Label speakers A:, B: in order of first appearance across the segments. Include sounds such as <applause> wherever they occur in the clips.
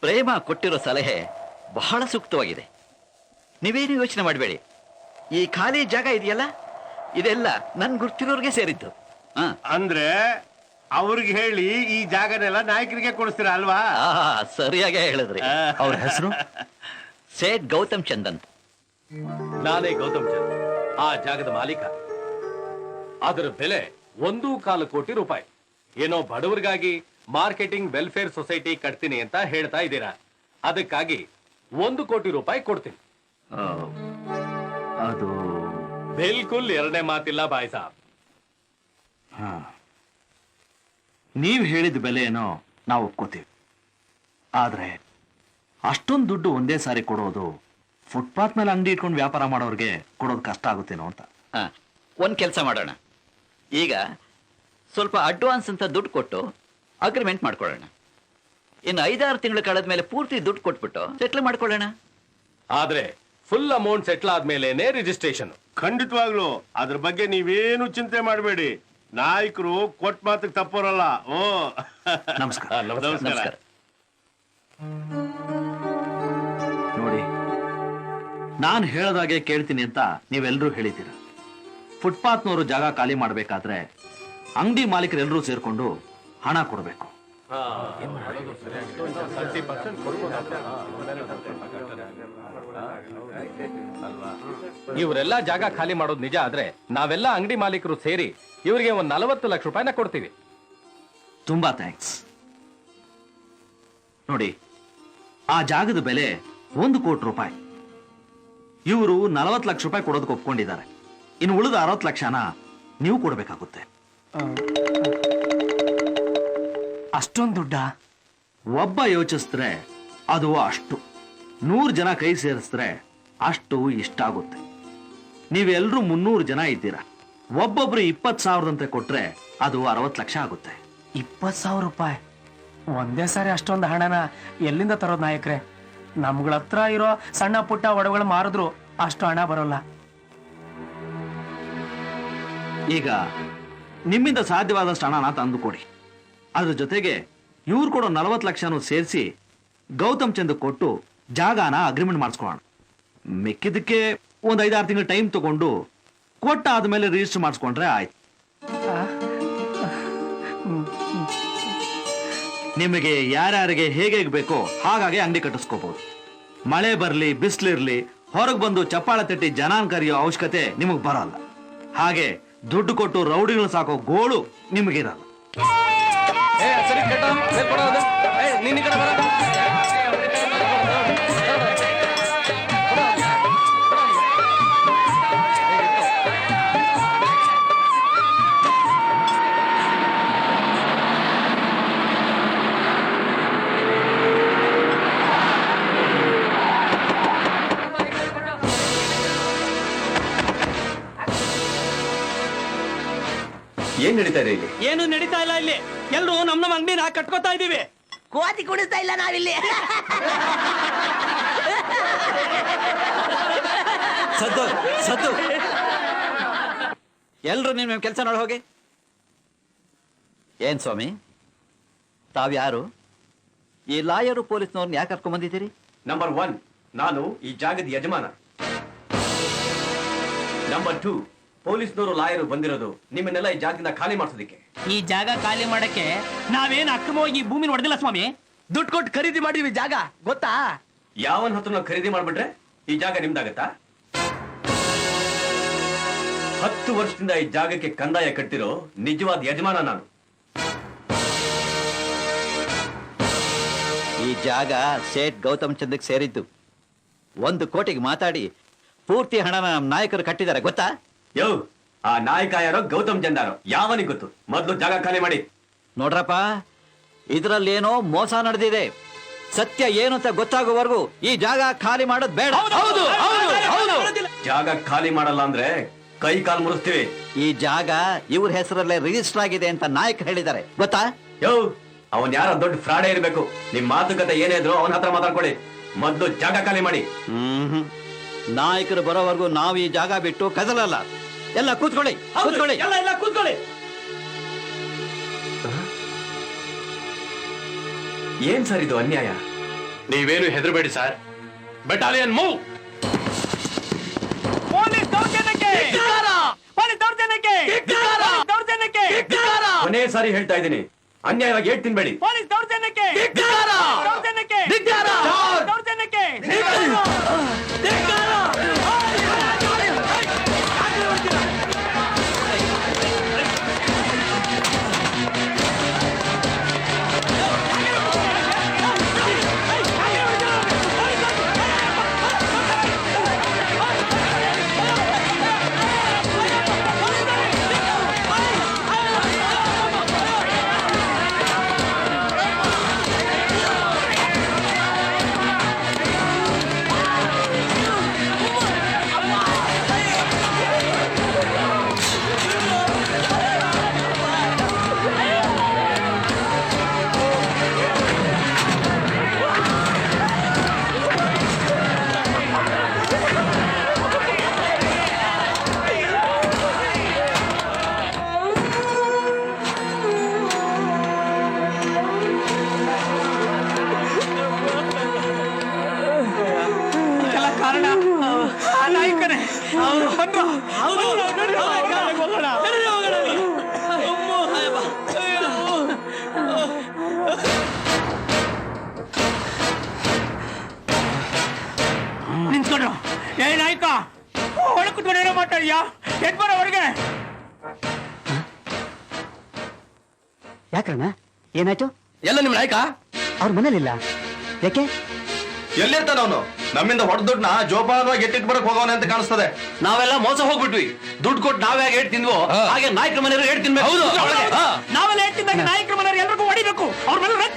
A: ಪ್ರೇಮ ಕೊಟ್ಟಿರೋ ಸಲಹೆ ಬಹಳ ಸೂಕ್ತವಾಗಿದೆ. ನೀವೇನು ಯೋಚನೆ ಮಾಡಬೇಡಿ. ಈ ಖಾಲಿ ಜಾಗ ಇದೆಯಲ್ಲ? ಇದೆಲ್ಲ ನನ್ ಗುರ್ತಿರೋರ್ಗೆ ಸೇರಿದ್ದು. ಹಾ.
B: ಅಂದ್ರೆ ಅವ್ರಿಗೆ ಹೇಳಿ ಈ ಜಾಗನೆಲ್ಲ ನಾಯಕರಿಗೆ ಕೊಡಿಸ್ತೀರ ಅಲ್ವಾ?
A: ಆ, ಸರಿಯಾಗೇ ಹೇಳಿದ್ರಿ.
C: ಅವ್ರ ಹೆಸರು?
A: ಸೇಠ್ ಗೌತಮ್ ಚಂದನ್.
D: ನಾನೇ ಗೌತಮ್ ಚಂದ್ ಆ ಜಾಗದ ಮಾಲೀಕ. ಅದರ ಬೆಲೆ ಒಂದು ಕಾಲು ಕೋಟಿ ರೂಪಾಯಿ. ಏನೋ ಬಡವರಿಗಾಗಿ ಮಾರ್ಕೆಟಿಂಗ್ ವೆಲ್ಫೇರ್ ಸೊಸೈಟಿ ಕಟ್ತೀನಿ ಅಂತ ಹೇಳ್ತಾ ಇದ್ದೀರಾ. ಅದಕ್ಕಾಗಿ ಒಂದು ಕೋಟಿ ರೂಪಾಯಿ ಕೊಡ್ತೀನಿ.
C: ಅದು
D: ಬಿಲ್ಕುಲ್ ಎರಡನೇ ಮಾತಿಲ್ಲ ಬಾಯ್ ಸಾಬ್.
C: ನೀವ್ ಹೇಳಿದ ಬೆಲೆ ಏನೋ ನಾವು ಒಪ್ಕೋತೀವಿ. ಆದ್ರೆ ಅಷ್ಟೊಂದು ದುಡ್ಡು ಒಂದೇ ಸಾರಿ ಕೊಡೋದು ಫುಟ್ಪಾತ್ ಮೇಲೆ ಅಂಗಡಿ ಇಟ್ಕೊಂಡು ವ್ಯಾಪಾರ ಮಾಡೋರಿಗೆ ಕೊಡೋದು ಕಷ್ಟ ಆಗುತ್ತೇನೋ ಅಂತ.
A: ಹಾ ಒಂದ್ ಕೆಲಸ ಮಾಡೋಣ. ಈಗ ಸ್ವಲ್ಪ ಅಡ್ವಾನ್ಸ್ ಅಂತ ದುಡ್ಡು ಕೊಟ್ಟು ಅಗ್ರಿಮೆಂಟ್ ಮಾಡ್ಕೊಳ್ಳೋಣ. ಇನ್ನು ಐದಾರು ತಿಂಗಳು ಕಳೆದ ಮೇಲೆ ಪೂರ್ತಿ ದುಡ್ಡು ಕೊಟ್ಬಿಟ್ಟು ಸೆಟ್ಲ್ ಮಾಡ್ಕೊಳ್ಳೋಣ.
D: ಆದ್ರೆ ಫುಲ್ ಅಮೌಂಟ್ ಸೆಟ್ಲ್ ಆದ್ಮೇಲೆನೆ ರಿಜಿಸ್ಟ್ರೇಷನ್
B: ಖಂಡಿತವಾಗ್ಲು. ಅದ್ರ ಬಗ್ಗೆ ನೀವೇನು ಚಿಂತೆ ಮಾಡಬೇಡಿ. ನಾಯಕರು ಕೊಟ್ಟ ಮಾತಿಗೆ ತಪ್ಪೋರಲ್ಲ. ಓ.
C: ನಮಸ್ಕಾರ. <laughs>
B: ನಮಸ್ಕಾರ.
A: ನಮಸ್ಕಾರ.
C: ನೋಡಿ ನಾನು ಹೇಳದಾಗೆ ಕೇಳ್ತೀನಿ ಅಂತ ನೀವೆಲ್ಲರೂ ಹೇಳಿದ್ದೀರ. ಫುಟ್ಪಾತ್ನವರು ಜಾಗ ಖಾಲಿ ಮಾಡಬೇಕಾದ್ರೆ ಅಂಗಡಿ ಮಾಲೀಕರೆಲ್ಲರೂ ಸೇರ್ಕೊಂಡು ಹಣ ಕೊಡಬೇಕು.
D: ಇವರೆಲ್ಲ ಜಾಗ ಖಾಲಿ ಮಾಡೋದು ನಿಜ ಆದ್ರೆ ನಾವೆಲ್ಲ ಅಂಗಡಿ ಮಾಲೀಕರು ಸೇರಿ ಇವರಿಗೆ ಒಂದ್ ನಲವತ್ತು ಲಕ್ಷ ರೂಪಾಯಿನ ಕೊಡ್ತೀವಿ.
C: ತುಂಬಾ ಥ್ಯಾಂಕ್ಸ್ ನೋಡಿ ಆ ಜಾಗದ ಬೆಲೆ ಒಂದು ಕೋಟಿ ರೂಪಾಯಿ. ಇವರು ನಲವತ್ತು ಲಕ್ಷ ರೂಪಾಯಿ ಕೊಡೋದಕ್ಕೆ ಒಪ್ಕೊಂಡಿದ್ದಾರೆ. ಇನ್ನು ಉಳಿದ ಅರವತ್ತು ಲಕ್ಷನ ನೀವು ಕೊಡಬೇಕಾಗುತ್ತೆ.
E: ಅಷ್ಟೊಂದು ದುಡ್ಡ?
C: ಒಬ್ಬ ಯೋಚಿಸಿದ್ರೆ ಅದು ಅಷ್ಟು. ನೂರು ಜನ ಕೈ ಸೇರಿಸಿದ್ರೆ ಅಷ್ಟು ಇಷ್ಟಾಗುತ್ತೆ ನೀವೆಲ್ಲರೂ ಮುನ್ನೂರು ಜನ ಇದ್ದೀರಾ? ಒಬ್ಬೊಬ್ರು ಇಪ್ಪತ್ತು ಸಾವಿರದಂತೆ ಕೊಟ್ರೆ ಅದು ಅರವತ್ತು ಲಕ್ಷ ಆಗುತ್ತೆ.
E: ಇಪ್ಪತ್ ಸಾವಿರ ರೂಪಾಯಿ? ಒಂದೇ ಸಾರಿ ಅಷ್ಟೊಂದು ಹಣನ ಎಲ್ಲಿಂದ ತರೋದು ನಾಯಕ್ರೆ? ನಮ್ಗಳ ಹತ್ರ ಇರೋ ಸಣ್ಣ ಪುಟ್ಟ ಒಡಗಳು ಮಾರಿದ್ರು ಅಷ್ಟು ಹಣ ಬರೋಲ್ಲ.
C: ಈಗ ನಿಮ್ಮಿಂದ ಸಾಧ್ಯವಾದಷ್ಟು ಹಣನ ತಂದು ಕೊಡಿ. ಅದ್ರ ಜೊತೆಗೆ ಇವ್ರು ಕೊಡೋ ನಲವತ್ತು ಲಕ್ಷನೂ ಸೇರಿಸಿ ಗೌತಮ್ ಚಂದ್ ಕೊಟ್ಟು ಜಾಗನ ಅಗ್ರಿಮೆಂಟ್ ಮಾಡಿಸ್ಕೊಳ್ಳೋಣ. ಮಿಕ್ಕಿದ್ದಕ್ಕೆ ಒಂದ್ ಐದಾರು ತಿಂಗಳು ಟೈಮ್ ತಗೊಂಡು ಕೊಟ್ಟ ಆದ್ಮೇಲೆ ರಿಜಿಸ್ಟರ್ ಮಾಡಿಸ್ಕೊಂಡ್ರೆ ಆಯ್ತು. ನಿಮಗೆ ಯಾರ್ಯಾರಿಗೆ ಹೇಗೆ ಬೇಕೋ ಹಾಗಾಗಿ ಅಂಗಡಿ ಕಟ್ಟಿಸ್ಕೋಬಹುದು ಮಳೆ ಬರಲಿ, ಬಿಸಿಲಿರ್ಲಿ, ಹೊರಗೆ ಬಂದು ಚಪ್ಪಾಳೆ ತಟ್ಟಿ ಜನಾನ್ ಕರೆಯೋ ಅವಶ್ಯಕತೆ ನಿಮಗೆ ಬರಲ್ಲ. ಹಾಗೆ ದುಡ್ಡು ಕೊಟ್ಟು ರೌಡಿಗಳು ಸಾಕೋ ಗೋಳು ನಿಮಗಿರಲ್ಲ.
D: ಏ, ಸರಿ, ಕೆಟ್ಟ. ಏ, ಕಡೆ ಬರ.
F: ಏನ್ ನಡೀತಾ ಇದೆ ಇಲ್ಲಿ
E: ಏನು ನಡೀತಾ ಇಲ್ಲ ಇಲ್ಲಿ ಎಲ್ರು ನಮ್ಮ ನಮ್ಮ ಅಂಗಡಿನ ಕಟ್ಕೋತಾ ಇದೀವಿ
G: ಕೋತಿ ಕುಡಿಸ್ತಾ ಇಲ್ಲ ನಾವಿಲ್ಲಿ.
A: ಸದ್ದು ಸದ್ದು. ಎಲ್ರು ನಿಮ್ಮ ಕೆಲಸ ನೋಡಿ ಹೋಗಿ. ಏನ್ ಸ್ವಾಮಿ? ತಾವ್ಯಾರು ಈ ಲಾಯರು ಪೊಲೀಸ್ನವ್ರನ್ನ ಯಾಕೆ ಕರ್ಕೊಂಡ್ ಬಂದಿದ್ದೀರಿ?
F: ನಂಬರ್ ಒನ್ ನಾನು ಈ ಜಾಗದ ಯಜಮಾನ. ನಂಬರ್ ಟೂ ಪೊಲೀಸ್ನವರು ಲಾಯರು ಬಂದಿರೋದು. ನಿಮ್ಮನ್ನೆಲ್ಲ ಈ ಜಾಗದಿಂದ ಖಾಲಿ ಮಾಡಿಸೋದಕ್ಕೆ.
E: ಈ ಜಾಗ ಖಾಲಿ ಮಾಡಕ್ಕೆ ನಾವೇನ್ ಅಕ್ರಮವಾಗಿ ಈ ಭೂಮಿ ಹೊಡೆದಿಲ್ಲ ಸ್ವಾಮಿ?
G: ದುಡ್ಡು ಕೊಟ್ಟು ಖರೀದಿ ಮಾಡಿದ್ವಿ ಜಾಗ ಗೊತ್ತಾ?
F: ಯಾವನ್ ಹತ್ರ ಖರೀದಿ ಮಾಡ್ಬಿಟ್ರೆ ಈ ಜಾಗ ನಿಮ್ದಾಗತ್ತಾ? ಹತ್ತು ವರ್ಷದಿಂದ ಈ ಜಾಗಕ್ಕೆ ಕಂದಾಯ ಕಟ್ಟಿರೋ ನಿಜವಾದ ಯಜಮಾನ ನಾನು.
A: ಈ ಜಾಗ ಸೇಠ್ ಗೌತಮ್ ಚಂದಕ್ಕೆ ಸೇರಿದ್ದು. ಒಂದು ಕೋಟಿಗೆ ಮಾತಾಡಿ ಪೂರ್ತಿ ಹಣನ ನಮ್ಮ ನಾಯಕರು ಕಟ್ಟಿದ್ದಾರೆ ಗೊತ್ತಾ?
F: ಯೋ ಆ ನಾಯಕ ಯಾರೋ ಗೌತಮ್ ಚಂದಾರೋ ಯಾವನಿಗೆ ಗೊತ್ತು? ಮೊದಲು ಜಾಗ ಖಾಲಿ ಮಾಡಿ.
A: ನೋಡ್ರಪ್ಪ ಇದರಲ್ಲೇನೋ ಮೋಸ ನಡೆದಿದೆ. ಸತ್ಯ ಏನು ಅಂತ ಗೊತ್ತಾಗುವವರೆಗೂ ಈ ಜಾಗ ಖಾಲಿ ಮಾಡೋದ್ ಬೇಡ.
F: ಜಾಗ ಖಾಲಿ ಮಾಡಲ್ಲ ಅಂದ್ರೆ ಕೈ ಕಾಲ್ ಮುರಿಸ್ತೀವಿ.
A: ಈ ಜಾಗ ಇವ್ರ ಹೆಸರಲ್ಲೇ ರಿಜಿಸ್ಟರ್ ಆಗಿದೆ ಅಂತ ನಾಯಕ್ ಹೇಳಿದ್ದಾರೆ. ಗೊತ್ತಾ?
F: ಯೋ ಅವನ್ ಯಾರ ದೊಡ್ಡ ಫ್ರಾಡೇ ಇರ್ಬೇಕು. ನಿಮ್ ಮಾತುಕತೆ ಏನೇ ಇದ್ರು ಅವನ ಹತ್ರ ಮಾತಾಡ್ಕೊಳ್ಳಿ. ಮೊದ್ಲು ಜಾಗ ಖಾಲಿ ಮಾಡಿ.
A: ಹ್ಮ್. ನಾಯಕರು ಬರೋವರೆಗೂ ನಾವು ಈ ಜಾಗ ಬಿಟ್ಟು ಕದಲಲ್ಲ. ಎಲ್ಲ ಕೂತ್ಕೊಳ್ಳಿ ಕೂತ್ಕೊಳ್ಳಿ.
E: ಎಲ್ಲ ಎಲ್ಲ ಕೂತ್ಕೊಳ್ಳಿ.
F: ಏನ್ ಸರ್ ಇದು ಅನ್ಯಾಯ?
D: ನೀವೇನು ಹೆದರಬೇಡಿ ಸರ್. ಬೆಟಾಲಿಯನ್ ಮೂವ್
E: ಪೊಲೀಸ್ ದೌರ್ಜನ್ಯಕ್ಕೆ! ಪೊಲೀಸ್ ದೌರ್ಜನ್ಯಕ್ಕೆ! ದೌರ್ಜನ್ಯಕ್ಕೆ!
F: ಕೊನೆ ಸಾರಿ ಹೇಳ್ತಾ ಇದ್ದೀನಿ. ಅನ್ಯಾಯವಾಗಿ ಹೇಳ್ ತಿನ್ಬೇಡಿ.
E: ಪೊಲೀಸ್ ದೌರ್ಜನ್ಯಕ್ಕೆ! ದೌರ್ಜನ್ಯಕ್ಕೆ! ದೌರ್ಜನ್ಯಕ್ಕೆ! ಮಾತಾಡಿಯಾ ಎದ್ ಬರೋ ಹೊರಗೆ
H: ಯಾಕಣ್ಣ ಏನಾಯ್ತು
G: ಎಲ್ಲ ನಿಮ್ ನಾಯಕ
H: ಅವ್ರ ಮನೇಲಿಲ್ಲ ಯಾಕೆ
C: ಎಲ್ಲಿರ್ತಾನ ಅವನು ನಮ್ಮಿಂದ ಹೊಡೆದ ದುಡ್ಡನ್ನ ಜೋಪಾನವಾಗಿ ಎತ್ತಿಟ್ ಬರಕ್ ಹೋಗೋನೆ ಅಂತ ಕಾಣಿಸ್ತದೆ
F: ನಾವೆಲ್ಲ ಮೋಸ ಹೋಗ್ಬಿಟ್ವಿ ದುಡ್ಡು ಕೊಟ್ಟು ನಾವ್ ಯಾಕೆ ಏಟ್ ಹಾಗೆ ನಾಯಕರ ಮನೆಯವರು ಹೇಳ್ತಿನ್ಬೇಕು ತಿನ್ಬೇಕು ಹೌದು
E: ನಾವೆಲ್ಲ ಹೇಳ್ತಿದ್ದಾಗ ನಾಯಕರ ಮನೆಯವ್ರು ಎಲ್ರಿಗೂ ಹೊಡಿಬೇಕು ಅವ್ರ ಮೇಲೆ ರಕ್ತ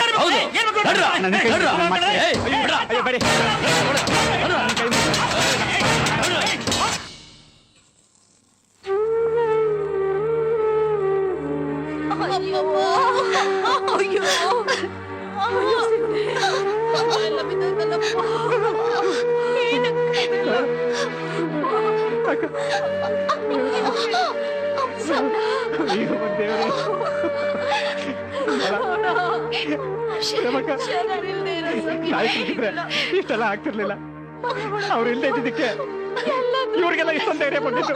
I: ಇರೋ ಸಂಗೀತ.
E: ಇಷ್ಟೆಲ್ಲ ಆಗ್ತಿರ್ಲಿಲ್ಲ ಅವ್ರು ಇಲ್ಲದಿದ್ದಕ್ಕೆ ಇದ್ದಿದ್ದಕ್ಕೆ ಇವ್ರಿಗೆಲ್ಲ ಇಷ್ಟೊಂದು ಧೈರ್ಯ ಬಂದಿತ್ತು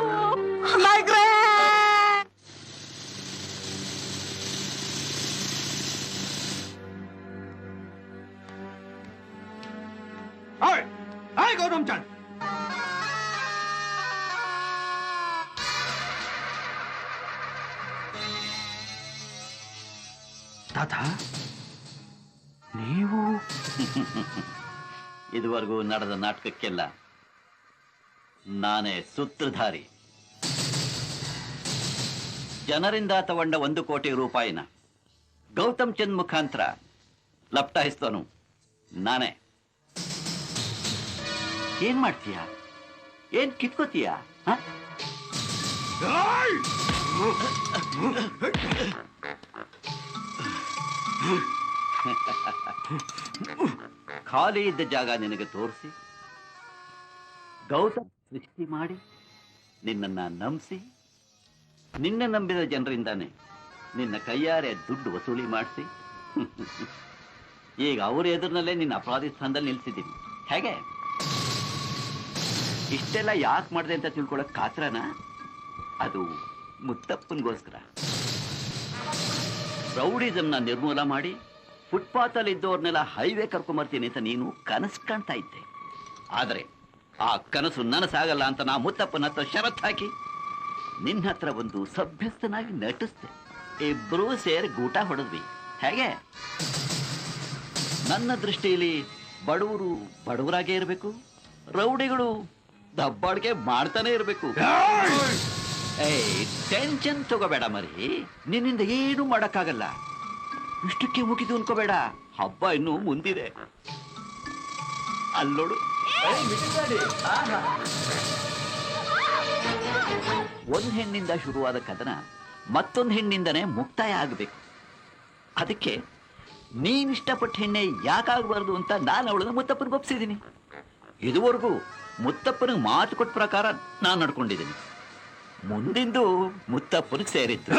E: ನಾಯಕರೇ
C: ಚಂದ್ ತಾತ ನೀವು
A: ಇದುವರೆಗೂ ನಡೆದ ನಾಟಕಕ್ಕೆಲ್ಲ ನಾನೇ ಸೂತ್ರಧಾರಿ. ಜನರಿಂದ ತಗೊಂಡ ಒಂದು ಕೋಟಿ ರೂಪಾಯಿನ ಗೌತಮ್ ಚಂದ್ ಮುಖಾಂತರ ಲಪ್ಟಾಯಿಸ್ತನು ನಾನೇ. ಏನ್ ಮಾಡ್ತೀಯ? ಏನ್ ಕಿತ್ಕೋತೀಯ? ಖಾಲಿ ಇದ್ದ ಜಾಗ ನಿನಗೆ ತೋರಿಸಿ ಗೌತಮ್ ಸೃಷ್ಟಿ ಮಾಡಿ ನಿನ್ನನ್ನ ನಂಬಿಸಿ ನಿನ್ನ ನಂಬಿದ ಜನರಿಂದಾನೆ ನಿನ್ನ ಕೈಯಾರೆ ದುಡ್ಡು ವಸೂಲಿ ಮಾಡಿಸಿ. <laughs> ಈಗ ಅವ್ರ ಎದುರಿನಲ್ಲೇ ನಿನ್ನ ಅಪರಾಧಿ ಸ್ಥಾನದಲ್ಲಿ ನಿಲ್ಸಿದ್ದೀನಿ. ಹೇಗೆ? ಇಷ್ಟೆಲ್ಲ ಯಾಕೆ ಮಾಡಿದೆ ಅಂತ ತಿಳ್ಕೊಳಕ್ ಕಾತ್ರನ? ಅದು ಮುತ್ತಪ್ಪನಿಗೋಸ್ಕರ. ಪ್ರೌಢಿಸಮ್ನ ನಿರ್ಮೂಲ ಮಾಡಿ ಫುಟ್ಪಾತ್ ಅಲ್ಲಿ ಇದ್ದವ್ರನ್ನೆಲ್ಲ ಹೈವೇ ಕರ್ಕೊಂಬರ್ತೀನಿ ಅಂತ ನೀನು ಕನಸು ಕಾಣ್ತಾ ಇದ್ದೆ. ಆದರೆ ಆ ಕನಸು ನನಸಾಗಲ್ಲ ಅಂತ ನಾ ಮುತ್ತಪ್ಪನ ಹತ್ರ ಷರತ್ ಹಾಕಿ ನಿನ್ನ ಹತ್ರ ಒಂದು ಸಭ್ಯಸ್ಥನಾಗಿ ನಟಿಸ್ದೆ. ಇಬ್ಬರೂ ಸೇರಿ ಗೂಟ ಹೊಡೆದ್ವಿ. ಹೇಗೆ? ನನ್ನ ದೃಷ್ಟಿಯಲ್ಲಿ ಬಡವರು ಬಡವರಾಗೇ ಇರಬೇಕು, ರೌಡಿಗಳು ದಬ್ಬಾಳಿಕೆ ಮಾಡ್ತಾನೆ ಇರಬೇಕು. ಟೆನ್ಷನ್ ತಗೋಬೇಡ ಮರಿ. ನಿನ್ನಿಂದ ಏನು ಮಾಡಕ್ಕಾಗಲ್ಲ. ಇಷ್ಟಕ್ಕೆ ಮುಗಿದು ಅನ್ಕೋಬೇಡ. ಹಬ್ಬ ಇನ್ನು ಮುಂದಿದೆ. ಅಲ್ಲೋಡು ಒಂದ್ ಹೆಣ್ಣಿಂದ ಶುರುವಾದ ಕದನ ಮತ್ತೊಂದು ಹೆಣ್ಣಿಂದನೇ ಮುಕ್ತಾಯ ಆಗಬೇಕು. ಅದಕ್ಕೆ ನೀನ್ ಇಷ್ಟಪಟ್ಟ ಹೆಣ್ಣೆ ಯಾಕಾಗಬಾರ್ದು ಅಂತ ನಾನು ಅವಳನ್ನ ಮುತ್ತಪ್ಪನಿಗೆ ಒಪ್ಸಿದ್ದೀನಿ ಇದುವರೆಗೂ ಮುತ್ತಪ್ಪನಿಗೆ ಮಾತು ಕೊಟ್ಟ ಪ್ರಕಾರ ನಾನು ನಡ್ಕೊಂಡಿದ್ದೀನಿ. ಮುಂದಿಂದು ಮುತ್ತಪ್ಪನಿಗೆ ಸೇರಿತ್ತು.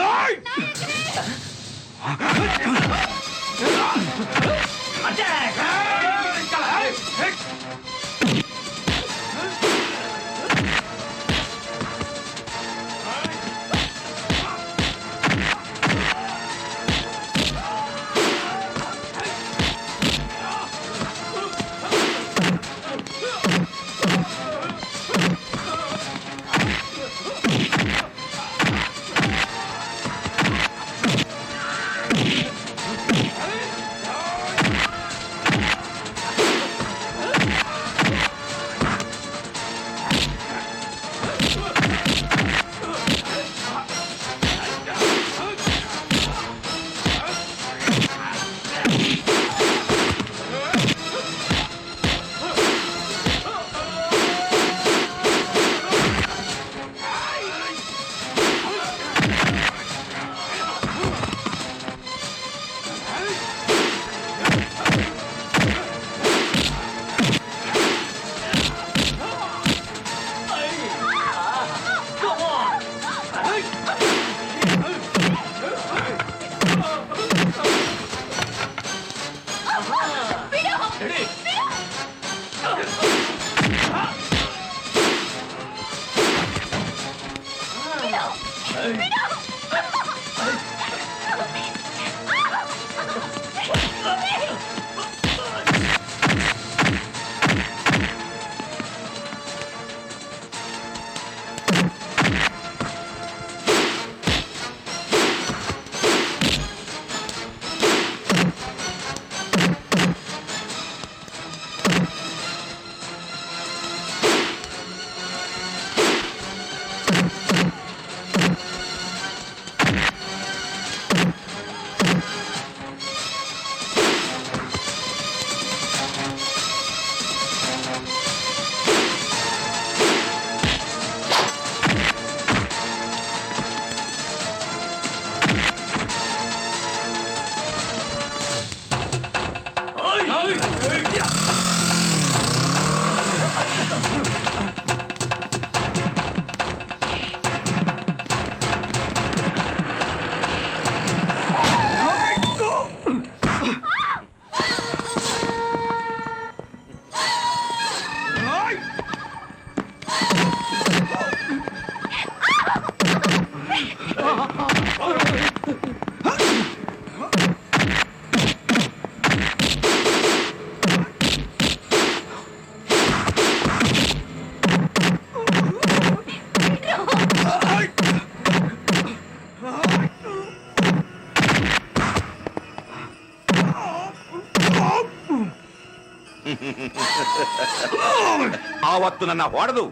J: ಆವತ್ತು ನನ್ನ ಹೊಡೆದು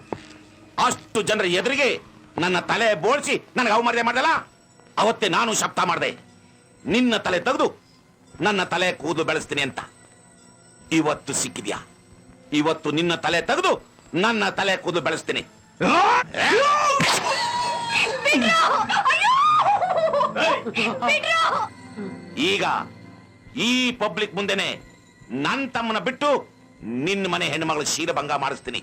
J: ಅಷ್ಟು ಜನರ ಎದುರಿಗೆ ನನ್ನ ತಲೆ ಬೋಳಿಸಿ ನನಗೆ ಅವಮರ್ಯ ಮಾಡಲ್ಲ ಅವತ್ತೇ ನಾನು ಶಬ್ದ ಮಾಡಿದೆ. ನಿನ್ನ ತಲೆ ತೆಗೆದು ನನ್ನ ತಲೆ ಕೂದು ಬೆಳೆಸ್ತೀನಿ ಅಂತ. ಇವತ್ತು ಸಿಕ್ಕಿದ್ಯಾ? ಇವತ್ತು ನಿನ್ನ ತಲೆ ತೆಗೆದು ನನ್ನ ತಲೆ ಕೂದು ಬೆಳೆಸ್ತೀನಿ. ಈಗ ಈ ಪಬ್ಲಿಕ್ ಮುಂದೆನೆ ನನ್ನ ತಮ್ಮನ ಬಿಟ್ಟು ನಿನ್ನ ಮನೆ ಹೆಣ್ಣುಮಗಳು ಶೀಲಭಂಗ ಮಾಡಿಸ್ತೀನಿ.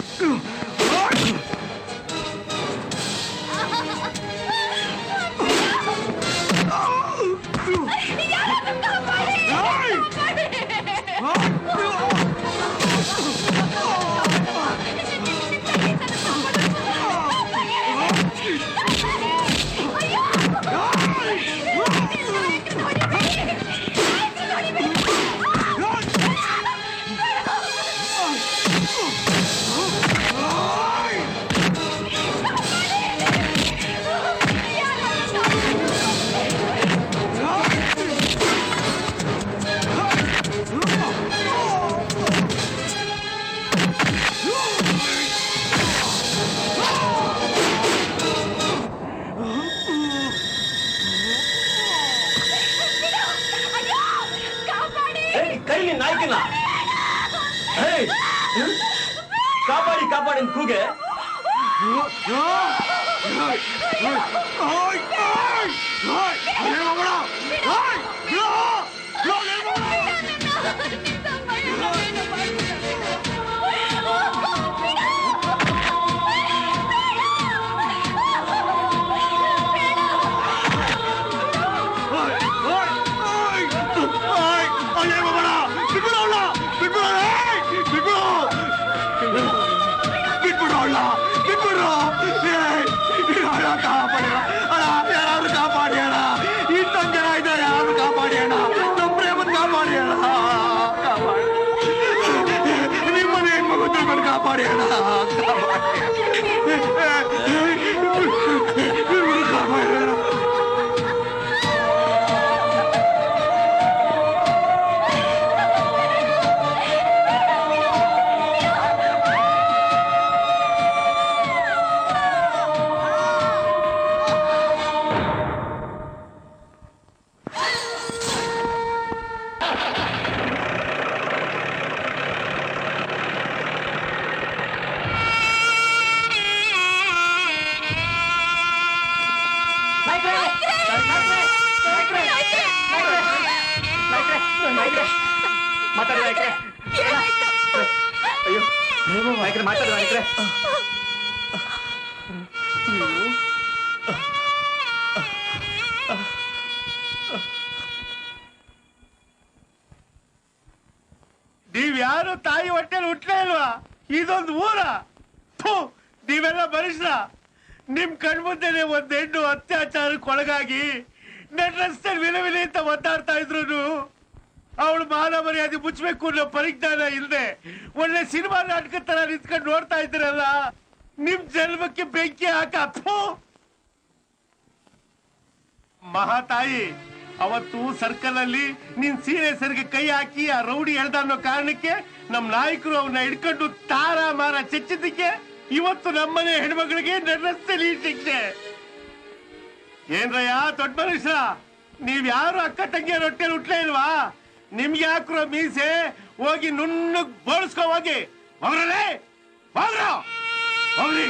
C: ಹುಲಿ ನಾಯ್ಕಿನ ಕಾಪಾಡಿ ಕಾಪಾಡಿ ಕೂಗೆ
B: Oh, ತಾಯಿ ಹೊಟ್ಟೆಲಿ ಹುಟ್ಟಲೇ ಇಲ್ವಾ? ಇದೊಂದು ಊರ? ನೀವೆಲ್ಲ ಮನುಷ್ಯ. ನಿಮ್ ಕಣ್ಮುಂದೆನೆ ಒಂದ್ ಹೆಣ್ಣು ಅತ್ಯಾಚಾರಕ್ಕೆ ಒಳಗಾಗಿ ನನ್ನ ರಸ್ತೆ ವಿಲ ವಿಲ ಅಂತ ಒದ್ದಾಡ್ತಾ ಇದ್ರು ಅವಳು ಮಾನ ಮರ್ಯಾದೆ ಮುಚ್ಚಬೇಕು ಅನ್ನೋ ಪರಿಜ್ಞಾನ ಇಲ್ಲದೆ ಒಳ್ಳೆ ಸಿನಿಮಾ ನಾಟಕ ತರ ನಿಂತ್ಕೊಂಡು ನೋಡ್ತಾ ಇದ್ರಲ್ಲ ನಿಮ್ ಜನ್ಮಕ್ಕೆ ಬೆಂಕಿ ಹಾಕ. ಮಹಾತಾಯಿ ಅವತ್ತು ಸರ್ಕಲ್ ಅಲ್ಲಿ ನಿನ್ ಸೀರೆ ಸರಿಗೆ ಕೈ ಹಾಕಿ ಆ ರೌಡಿ ಎಳ್ದ ಅನ್ನೋ ಕಾರಣಕ್ಕೆ ನಮ್ ನಾಯಕರು ಅವನ್ನ ಹಿಡ್ಕೊಂಡು ತಾರ ಮಾರ ಚಚ್ಚಿದ್ದಕ್ಕೆ ಇವತ್ತು ನಮ್ಮನೆ ಹೆಣ್ಮಗಳಿಗೆ ನನ್ನಸ್ತಲಿ ಶಿಕ್ಷೆ. ಏನ್ರಯ್ಯ, ದೊಡ್ಡ ಮನುಷ್ಯ, ನೀವ್ ಯಾರು ಅಕ್ಕ ತಂಗಿಯ ರೊಟ್ಟೆ ಉಟ್ಲೇ ಇಲ್ವಾ? ನಿಮ್ಗೆ ಹಾಕ್ರೋ ಮೀಸೆ? ಹೋಗಿ ನುಣ್ಣಗ್ ಬೋಳ್ಸ್ಕೊ ಹೋಗಿ. ಹೋಗ್ರಲೇ? ಹೋಗ್ರ? ಹೋಗ್ರಿ.